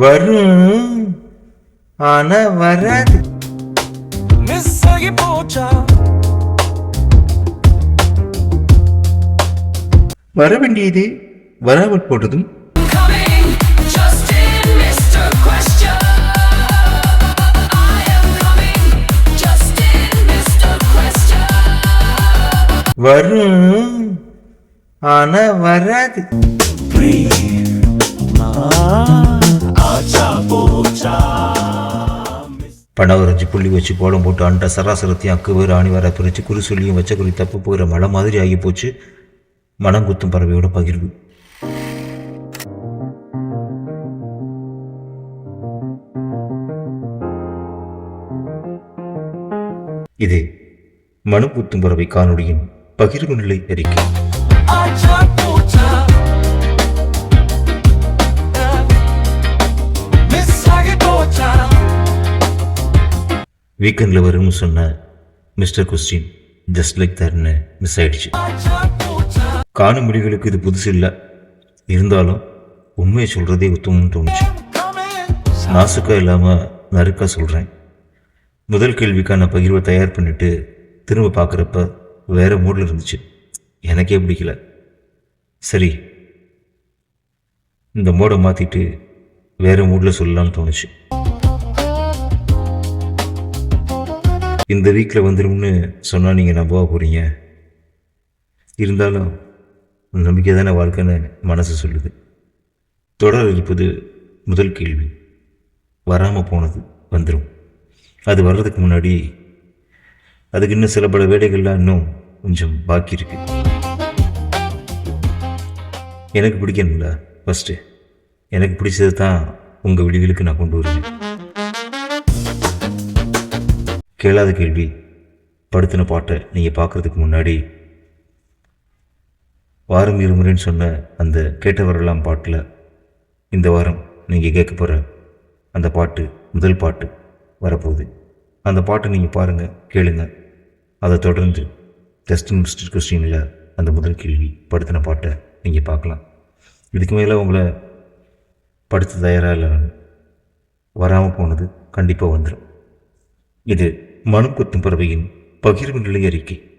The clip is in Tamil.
வரும். ஆனா வராது. மிஸ் ஆகி போச்சா வர வேண்டியது வராமல் போனதும் Coming, just in, படம் புள்ளி வச்சு கோலம் போட்டு அண்ட சராசரத்தையும் அக்கு வேறு ஆணி வர பிரித்து குறி சொல்லியும் வச்ச குறி தப்பு போகிற மழை மாதிரி ஆகி போச்சு. மனம் குத்தும் பறவையோட பகிர்வு. இது மனம் குத்தும் பறவை காணொளியின் பகிர்வு நிலை அறிக்கை. வீக்கெண்டில் வரும்னு சொன்ன மிஸ்டர் கொஸ்டின் ஜஸ்ட் லைக் தர்னு மிஸ் ஆயிடுச்சு. காணும் முடிகளுக்கு இது புதுசு இல்லை. இருந்தாலும் உண்மையை சொல்கிறதே உத்தமம்னு தோணுச்சு. நாசுக்கா இல்லாமல் நறுக்கா சொல்கிறேன் முதல் கேள்விக்கான பகிர்வை தயார் பண்ணிட்டு திரும்ப பார்க்குறப்ப வேற மூடில் இருந்துச்சு. எனக்கே பிடிக்கல. சரி இந்த மோடை மாற்றிட்டு வேற மூடில் சொல்லலாம்னு தோணுச்சு. இந்த வீக்கில் வந்துடும்னு சொன்னால் நீங்கள் நம்பவா போகிறீங்க இருந்தாலும் நம்பிக்கை தானே வாழ்க்கைன்னு மனசு சொல்லுது. தொடர் இருப்பது முதல் கேள்வி. வராமல் போனது வந்துடும் அது வர்றதுக்கு முன்னாடி அதுக்கு இன்னும் சில பல வேலைகள்லாம் இன்னும் கொஞ்சம் பாக்கி இருக்கு. எனக்கு பிடிக்கணும்ல ஃபஸ்ட்டு எனக்கு பிடிச்சது தான் உங்கள் விடிகளுக்கு நான் கொண்டு வருவேன். கேளாத கேள்வி. படுத்தின பாட்டை நீங்கள் பார்க்குறதுக்கு முன்னாடி வாரம் இருமுறைன்னு சொன்ன அந்த கேட்டவரெல்லாம் பாட்டில் இந்த வாரம் நீங்கள் கேட்க போகிற அந்த பாட்டு முதல் பாட்டு வரப்போகுது. அந்த பாட்டை நீங்கள் பாருங்கள் கேளுங்க. அதை தொடர்ந்து டெஸ்ட் மிஸ்டர் கொஸ்டினில் அந்த முதல் கேள்வி படுத்தின பாட்டை நீங்கள் பார்க்கலாம். இதுக்கு மேலே உங்களை படுத்து தயாராக இல்லை வராமல் போனது கண்டிப்பாக வந்துடும் இது மனம் கொத்தும் பறவையின் பகிர்வு நிலை அறிக்கை.